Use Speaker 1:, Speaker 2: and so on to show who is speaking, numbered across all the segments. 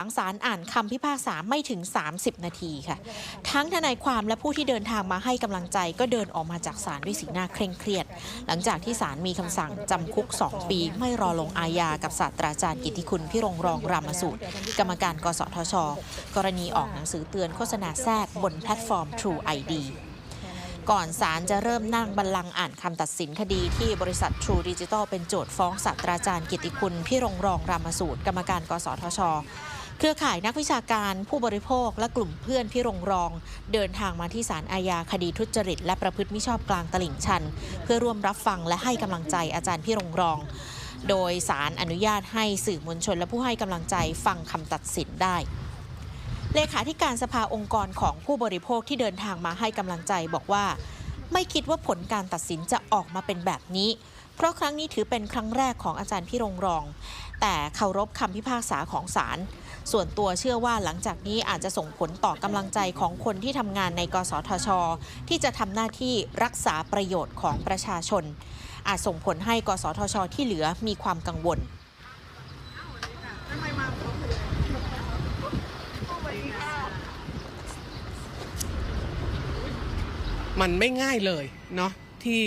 Speaker 1: หลังศาลอ่านคำพิพากษาไม่ถึง 30 นาทีค่ะ ทั้งทนายความและผู้ที่เดินทางมาให้กำลังใจก็เดินออกมาจากศาลด้วยสีหน้าเคร่งเครียด หลังจากที่ศาลมีคำสั่งจำคุก 2 ปี ไม่รอลงอาญากับศาสตราจารย์กิติคุณพิรงรองรามสูตร กรรมการกสทช กรณีออกหนังสือเตือนโฆษณาแทรกบนแพลตฟอร์ม True ID ก่อนศาลจะเริ่มนั่งบัลลังก์อ่านคำตัดสินคดีที่บริษัท True Digital เป็นโจทย์ฟ้องศาสตราจารย์กิติคุณพิรงรองรามสูตร กรรมการกสทช เครือข่ายนักวิชาการผู้บริโภคและกลุ่มเพื่อนพิรงรอง เดินทางมาที่ศาลอาญาคดีทุจริต และประพฤติมิชอบกลางตลิ่งชัน เพื่อร่วมรับฟังและให้กำลังใจอาจารย์พิรงรอง โดยศาลอนุญาตให้สื่อมวลชนและผู้ให้กำลังใจฟังคำตัดสินได้เลขาธิการสภาองค์กรของผู้บริโภคที่เดินทางมาให้กำลังใจบอกว่า ไม่คิดว่าผลการตัดสินจะออกมาเป็นแบบนี้ เพราะครั้งนี้ถือเป็นครั้งแรกของอาจารย์พิรงรอง แต่เคารพคำพิพากษาของศาล ส่วนตัวเชื่อว่าหลังจากนี้อาจจะส่งผลต่อกำลังใจของคนที่ทำงานในกสทช ที่จะทำหน้าที่รักษาประโยชน์ของประชาชน อาจส่งผลให้กสทช ที่เหลือมีความกังวล
Speaker 2: มันไม่ง่ายเลยเนาะที่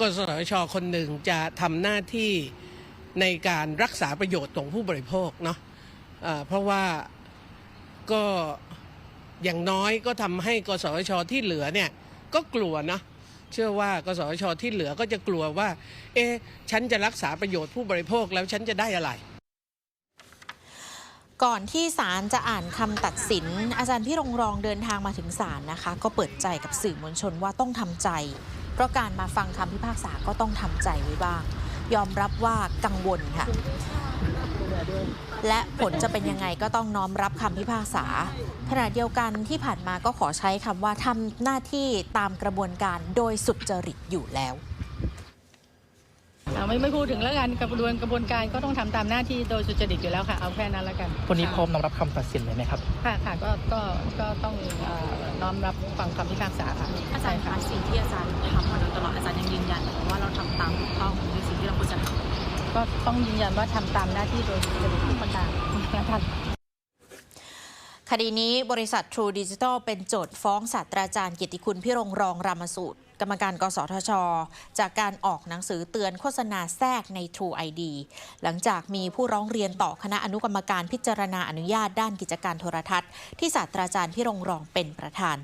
Speaker 2: กสทช คนหนึ่งจะทำหน้าที่ ในการรักษาประโยชน์ของผู้บริโภคเนาะเอ่อเพราะว่าก็อย่างน้อยก็ทำให้กสชที่เหลือเนี่ยก็กลัวเนาะเชื่อว่ากสชที่เหลือก็จะกลัวว่า เอ๊ะฉันจะรักษาประโยชน์ผู้บริโภคแล้วฉันจะได้อะไร
Speaker 1: ก่อนที่ศาลจะอ่านคำตัดสิน อาจารย์พี่รงรองเดินทางมาถึงศาลนะคะ ก็เปิดใจกับสื่อมวลชนว่าต้องทำใจ เพราะการมาฟังคำพิพากษาก็ต้องทำใจไว้บ้าง ยอมรับว่ากังวลค่ะ และผลจะเป็นยังไงก็ต้องน้อมรับคำพิพากษาขณะเดียวกันที่ผ่านมาก็ขอใช้คำว่าทำหน้าที่ตามกระบวนการโดยสุจริตอยู่แล้ว
Speaker 3: ไม่ไม่พูดถึงแล้วกันกระบวนกระบวนการก็ต้องทำตามหน้าที่โดยสุจริตอยู่แล้วค่ะ เอาแค่นั้นแล้วกัน
Speaker 4: วันนี้พร้อม
Speaker 3: ค่ะ
Speaker 4: น้อมรับคำตัดสินเลยไหมครับ
Speaker 3: ค่ะค่ะก็ก็ก็ต้องเอ่อน้อมรับฟังคำพิพากษาค่ะ
Speaker 5: อาจา
Speaker 3: ใช่
Speaker 5: รย์
Speaker 3: ค่ะ
Speaker 5: คะสิ่งที่อาจารย์ทำมาโดยตลอดอาจารย์ยังยืนยันว่าเราทำตามถูกต้องในสิ่งที่เราควรจะทำ
Speaker 3: ก็ต้องยืนยันว่าทำตามหน้าที่โดยสุจริตทุกประการนะคะ
Speaker 1: คดีนี้บริษัท True Digital เป็นโจทย์ฟ้องศาสตราจารย์กิติคุณพิรงรองรามสูตรก รรมการกสทช จากการออกหนังสือเตือนโฆษณาแทรกใน True ID หลังจากมีผู้ร้องเรียนต่อคณะอนุกรรมการพิจารณาอนุญาตด้านกิจการโทรทัศน์ ที่ศาสตราจารย์พิรงรองเป็นประธาน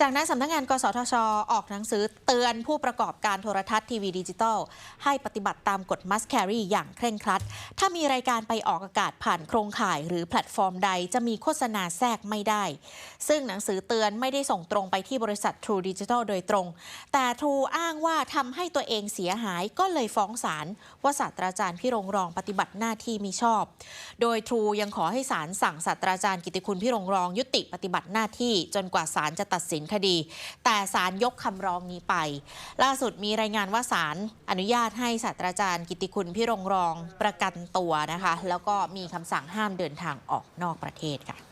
Speaker 1: จากนั้นสำนักงาน กสทช ออกหนังสือเตือนผู้ประกอบการโทรทัศน์ทีวีดิจิตอลให้ปฏิบัติตามกฎ Must Carry อย่างเคร่งครัด ถ้ามีรายการไปออกอากาศผ่านโครงข่าย หรือแพลตฟอร์มใดจะมีโฆษณาแทรกไม่ได้ ซึ่งหนังสือเตือนไม่ได้ส่งตรงไปที่บริษัท True Digital โดยตรง แต่ True อ้างว่าทำให้ตัวเองเสียหายก็เลยฟ้องศาลว่าศาสตราจารย์พิรงรองปฏิบัติหน้าที่มิชอบ โดย True ยังขอให้ศาลสั่งศาสตราจารย์กิติคุณพิรงรองยุติปฏิบัติหน้าที่จนกว่าศาลจะตัดสินนคดี แต่ศาลยกคำร้องนี้ไป ล่าสุดมีรายงานว่าศาลอนุญาตให้ศาสตราจารย์กิติคุณพิรงรองประกันตัวนะคะ แล้วก็มีคำสั่งห้ามเดินทางออกนอกประเทศค่ะ